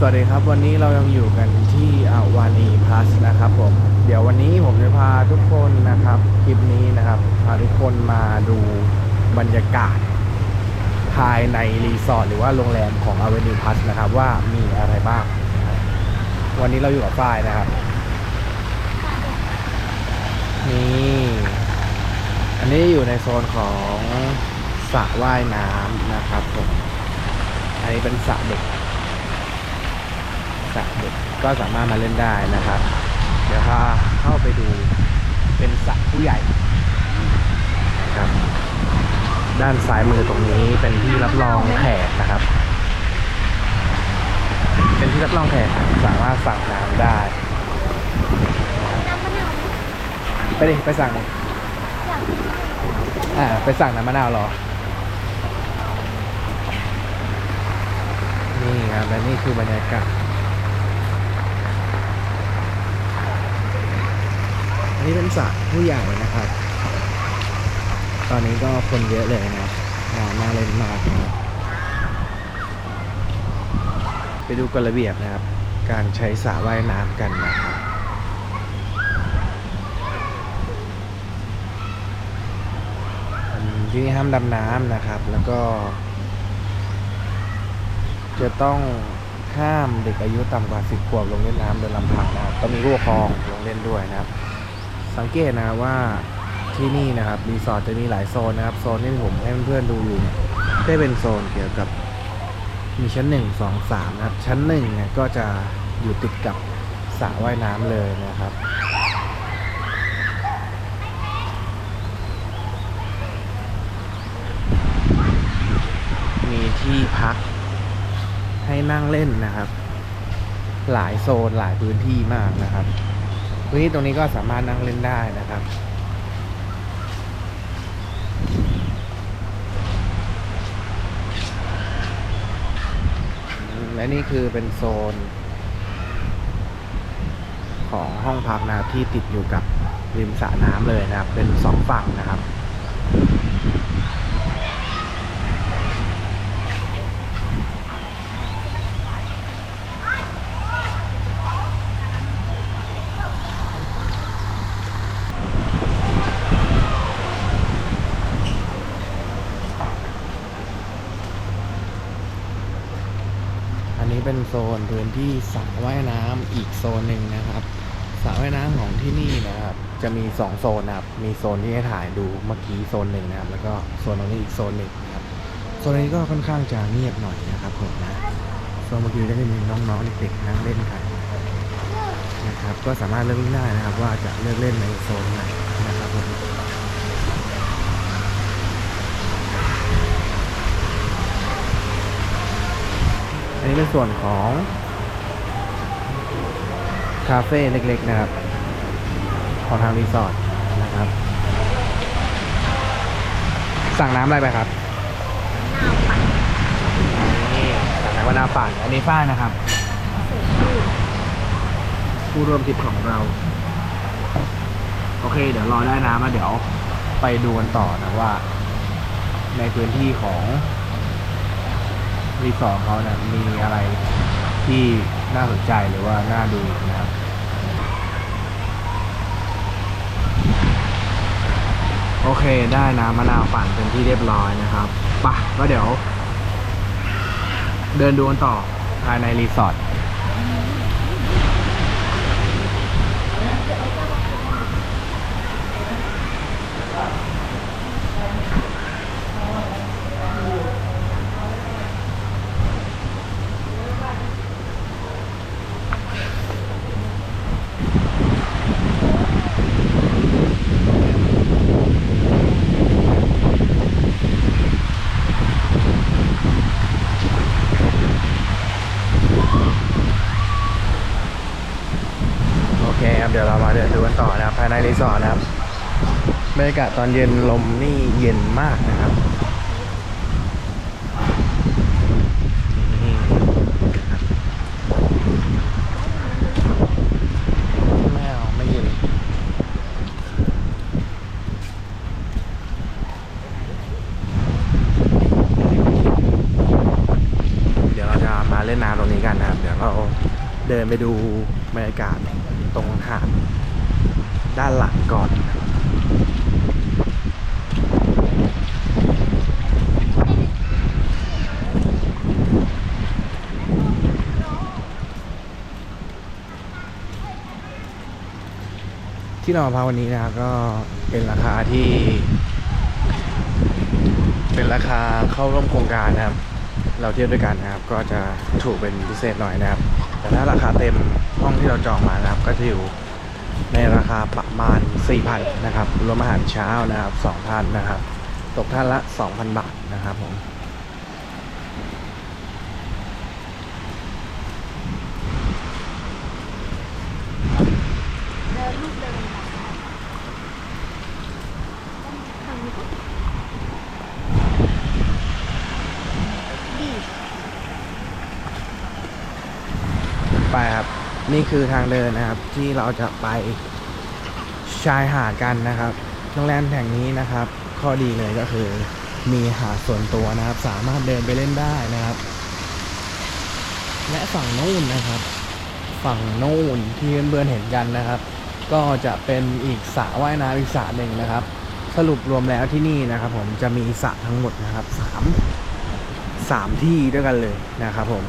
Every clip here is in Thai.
สวัสดีครับวันนี้เรายังอยู่กันที่อาวานีพลัสนะครับผมเดี๋ยววันนี้ผมจะพาทุกคนนะครับคลิปนี้นะครับพาทุกคนมาดูบรรยากาศ ภายในรีสอร์ทหรือว่าโรงแรมของอ v ว n ี e พลัสนะครับว่ามีอะไรบ้าง วันนี้เราอยู่กับฝ้ายนะครับนี่อันนี้อยู่ในโซนของสระว่ายน้ำนะครับผมอันนี้เป็นสระเด็ก สระเด็กก็สามารถมาเล่นได้นะครับ เดี๋ยวพาเข้าไปดูเป็นสระผู้ใหญ่นะครับด้านซ้ายมือตรงนี้เป็นที่รับรองแขกนะครับ เป็นที่รับรองแขกสามารถสั่งน้ำได้ไปดิไปสั่งเลยอ่าไปสั่งน้ำมะนาวรอ นี่ครับและนี่คือบรรยากาศ นนี้เป็นสระผู้ใหญ่นะครับ ตอนนี้ก็คนเยอะเลยนะน่าน่าเล่นมากนะไปดูกฎระเบียบนะครับ การใช้สระว่ายน้ำกันนะครับที่นี่ห้ามดำน้ำนะครับ แล้วก็ จะต้องห้ามเด็กอายุต่ำกว่า10ขวบลงเล่นน้ำโดยลำพังนะครับต้องมีผู้ปกครองลงเล่นด้วยนะครับ สังเกตนะว่าที่นี่นะครับรีสอร์ทจะมีหลายโซนนะครับ โซนที่ผมให้เพื่อนๆดูอยู่เนี่ยได้เป็นโซนเกี่ยวกับมีชั้นหนึ่งสองสามนะครับ ชั้นหนึ่งเนี่ยก็จะอยู่ติดกับสระว่ายน้ำเลยนะครับมีที่พักให้นั่งเล่นนะครับ หลายโซนหลายพื้นที่มากนะครับ พื้นที่ตรงนี้ก็สามารถนั่งเล่นได้นะครับและนี่คือเป็นโซน ของห้องพักนะที่ติดอยู่กับริมสระน้ำเลยนะครับ เป็นสองฝั่งนะครับ เป็นโซนพื้นที่สระว่ายน้ำอีกโซนหนึ่งนะครับสระว่ายน้ำของที่นี่นะครับ จะมีสองโซนนะครับ มีโซนที่ให้ถ่ายดูเมื่อกี้โซนหนึ่งนะครับ แล้วก็โซนตรงนี้อีกโซนหนึ่งนะครับ โซนนี้ก็ค่อนข้างจะเงียบหน่อยนะครับผมนะโซนเมื่อกี้ก็จะมีน้องๆเด็กๆนั่งเล่นกันนะครับ ก็สามารถเลือกได้นะครับ ว่าจะเลือกเล่นในโซนไหนนะครับผม นนี้เป็นส่วนของคาเฟ่เล็กๆนะครับ ของทางรีสอร์ทนะครับ สั่งน้ำอะไรไปครับนี่สั่งน้ำมะนาวปั่นอันนี้ฝ้ายนะครับ ผู้ร่วมทริปของเรา โอเค เดี๋ยวรอได้น้ำแล้วเดี๋ยวไปดูกันต่อนะว่า ในพื้นที่ของ รีสอร์ทเขาเนี่ยมีอะไรที่น่าสนใจหรือว่าน่าดูนะครับโอเคได้น้ำมะนาวปั่นเป็นที่เรียบร้อยนะครับปะก็เดี๋ยว เดินดูกันต่อภายในรีสอร์ทโอเคครับ เดี๋ยวเรามาเดินดูกันต่อนะครับภายในรีสอร์ทนะครับ บรรยากาศตอนเย็นลมนี่เย็นมากนะครับนี่ครับไม่เอาไม่เย็นเดี๋ยวเราจะมาเล่นล่นน้ำตรงนี้กันนะครับ เดี๋ยวเราเดินไปดูบรรยากาศตรงหาดด้านหลังก่อน ที่เรามาพักวันนี้นะครับก็เป็นราคาที่ เป็นราคาเข้าร่วมโครงการนะครับ เราเที่ยวด้วยกันนะครับ ก็จะถูกเป็นพิเศษหน่อยนะครับ แต่ถ้าราคาเต็มห้องที่เราจองมานะครับ ก็จะอยู่ ในราคาประมาณ 4,000 นะครับ รวมอาหารเช้านะครับ 2,000 นะครับ ตกท่านละ 2,000 บาทนะครับผม เดินลูกเดินทางนี้ก็ดี ไปครับ นี่คือทางเดินนะครับที่เราจะไปชายหาดกันนะครับ โรงแรมแห่งนี้นะครับ ข้อดีเลยก็คือมีหาดส่วนตัวนะครับ สามารถเดินไปเล่นได้นะครับ และฝั่งนู้นนะครับ ฝั่งนู้นที่เพื่อนๆเห็นกันนะครับ ก็จะเป็นอีกสระว่ายน้ำอีกสระหนึ่งนะครับ สรุปรวมแล้วที่นี่นะครับ ผมจะมีสระทั้งหมดนะครับสามสามที่ด้วยกันเลยนะครับ ผม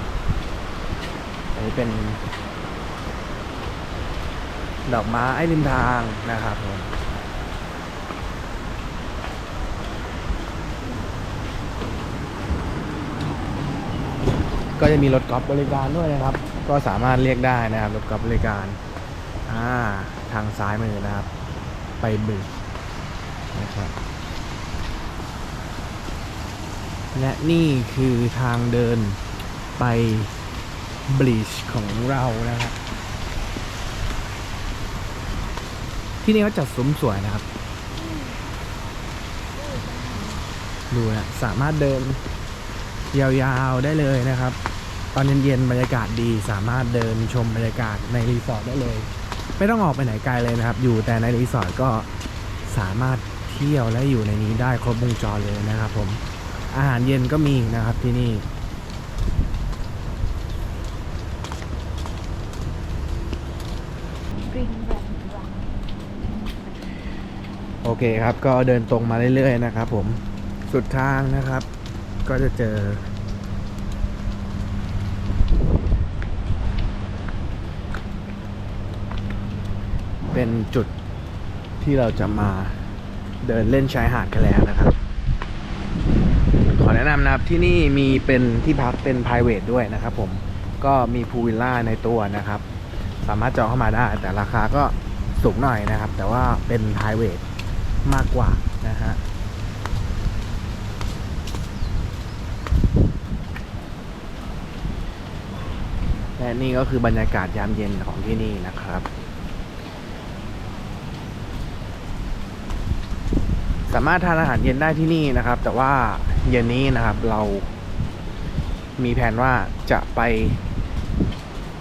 อันนี้เป็น ดอกไม้ริมทางนะครับผมก็จะมีรถกอล์ฟบริการด้วยนะครับ ก็สามารถเรียกได้นะครับรถกอล์ฟบริการอ่าทางซ้ายมือนะครับ ไปบึกนะครับและนี่คือทางเดินไปบลีชของเรานะครับ ที่นี่เขาจัดซุ้มสวยนะครับ ดูนะสามารถเดิน ยาวๆได้เลยนะครับ ตอนเย็นๆบรรยากาศดีสามารถเดินชมบรรยากาศในรีสอร์ทได้เลย ไม่ต้องออกไปไหนไกลเลยนะครับ อยู่แต่ในรีสอร์ทก็สามารถเที่ยวและอยู่ในนี้ได้ครบวงจรเลยนะครับ ผมอาหารเย็นก็มีนะครับที่นี่ กริงแรงแรง โอเคครับ ก็เดินตรงมาเรื่อยๆนะครับผมสุดทางนะครับ ก็จะเจอ เป็นจุดที่เราจะมาเดินเล่นชายหาดกันแล้วนะครับ ขอแนะนำนะครับที่นี่มีเป็นที่พักเป็น p r i v a t ด้วยนะครับผมก็มีพูลวิลล่าในตัวนะครับ สามารถจองเข้ามาได้ แต่ราคาก็สูงหน่อยนะครับ แต่ว่าเป็น p r i v a t e มากกว่านะฮะและนี่ก็คือบรรยากาศยามเย็นของที่นี่นะครับ สามารถทานอาหารเย็นได้ที่นี่นะครับ แต่ว่าเย็นนี้นะครับเรามีแผนว่าจะไป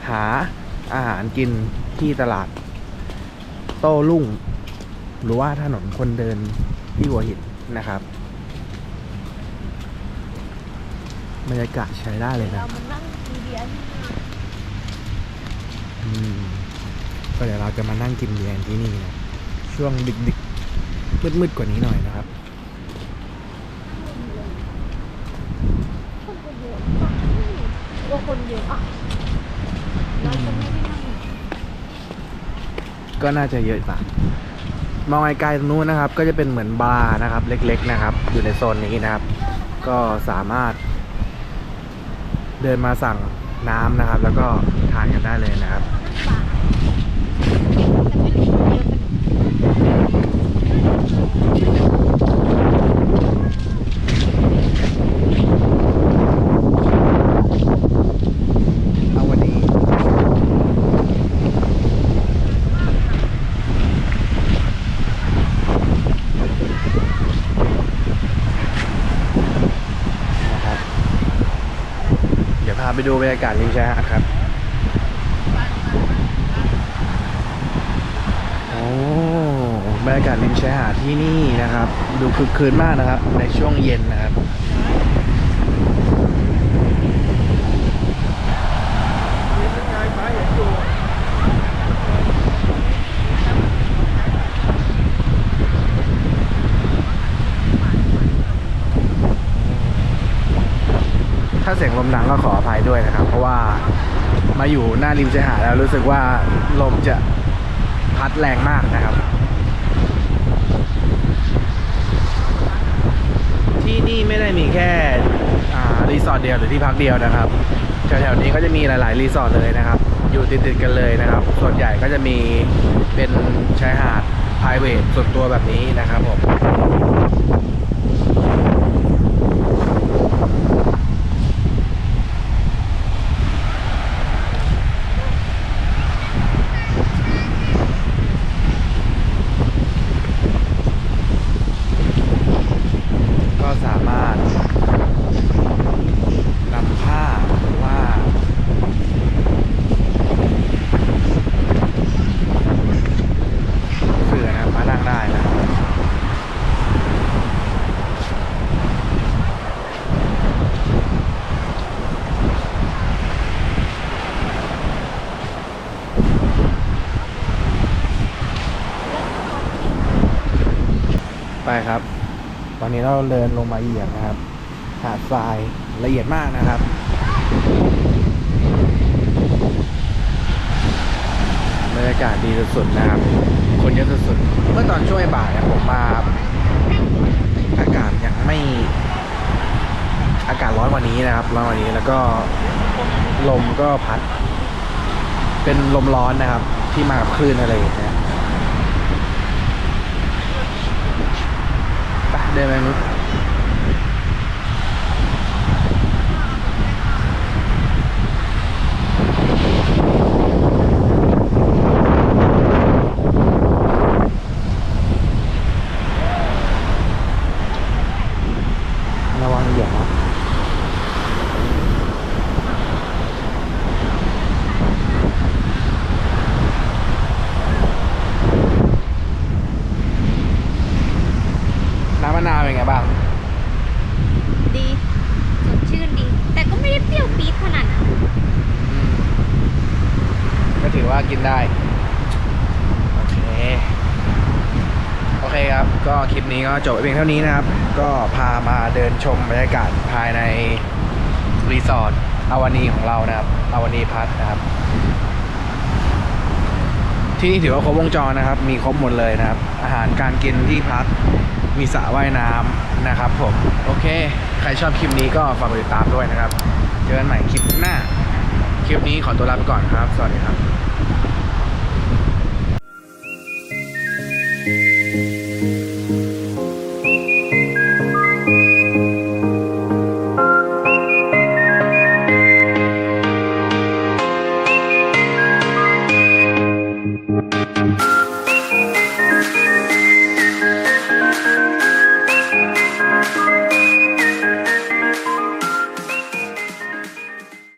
หาอาหารกินที่ตลาดโต้รุ่ง หรือว่าถนนคนเดินที่หัวหินนะครับบรรยากาศใช้ได้เลยนะเรามานั่งกินเบียร์ที่นี่อืมก็เดี๋ยวเราจะมานั่งกินเบียร์ที่นี่นะช่วงดึกๆมืดๆกว่านี้หน่อยนะครับ คนก็เยอะมากว่าคนเยอะอะเราจะไม่ได้นั่ง ก็น่าจะเยอะกว่า มองไกลๆตรงนู้นนะครับ ก็จะเป็นเหมือนบาร์นะครับ เล็ก ๆ นะครับ อยู่ในโซนนี้นะครับ ก็สามารถ เดินมาสั่งน้ำนะครับ แล้วก็ทานกันได้เลยนะครับ ป่าแต่ไม่รู้คนเยอะกัน เอาวันนี้ นะครับ เดี๋ยวพาไปดูบรรยากาศริมชายหาดครับโอ้บรรยากาศริมชายหาดที่นี่นะครับ ดูคึกคืนมากนะครับ ในช่วงเย็นนะครับ ถ้าเสียงลมดังก็ขออภัยด้วยนะครับ เพราะว่ามาอยู่หน้าริมชายหาดแล้วรู้สึกว่าลมจะพัดแรงมากนะครับ ที่นี่ไม่ได้มีแค่อ่ารีสอร์ทเดียวหรือที่พักเดียวนะครับแถวๆนี้ก็จะมีหลาย ๆ รีสอร์ทเลยนะครับ อยู่ติดๆกันเลยนะครับ ส่วนใหญ่ก็จะมีเป็นชายหาด p r i v a t ส่วนตัวแบบนี้นะครับผม ก็สามารถนำผ้าหรือว่า เสื่อนะครับมานั่งได้นะครับ ครับ ตอนนี้เราเดินลงมาเหยียบนะครับ หาดทรายละเอียดมากนะครับบรรยากาศดีสุดๆนะครับ คนเยอะสุดๆ เมื่อตอนช่วงบ่ายอะผมมาอากาศยังไม่ อากาศร้อนว่านี้นะครับ ร้อนว่านี้แล้วก็ลมก็พัด เป็นลมร้อนนะครับ ที่มากับคลื่นอะไรอย่างเงี้ย ไปเดินไปนุ๊ระวังเหยียบนะน้ำมะนาวเป็นไงบ้าง ดีสดชื่นดี แต่ก็ไม่ได้เปรี้ยวปี๊ดขนาดนั้น ก็ถือว่ากินได้ โอเค โอเคครับ ก็คลิปนี้ก็ จบเพียงเท่านี้นะครับ ก็พามาเดินชมบรรยากาศภายในรีสอร์ทอาวานีของเรานะครับอาวานีพัทนะครับ ที่นี่ถือว่าครบวงจรนะครับ มีครบหมดเลยนะครับ อาหารการกินที่พักมีสระว่ายน้ำนะครับผม โอเค ใครชอบคลิปนี้ก็ฝากติดตามด้วยนะครับ เจอกันใหม่คลิปหน้า คลิปนี้ขอตัวลาไปก่อนครับ สวัสดีครับ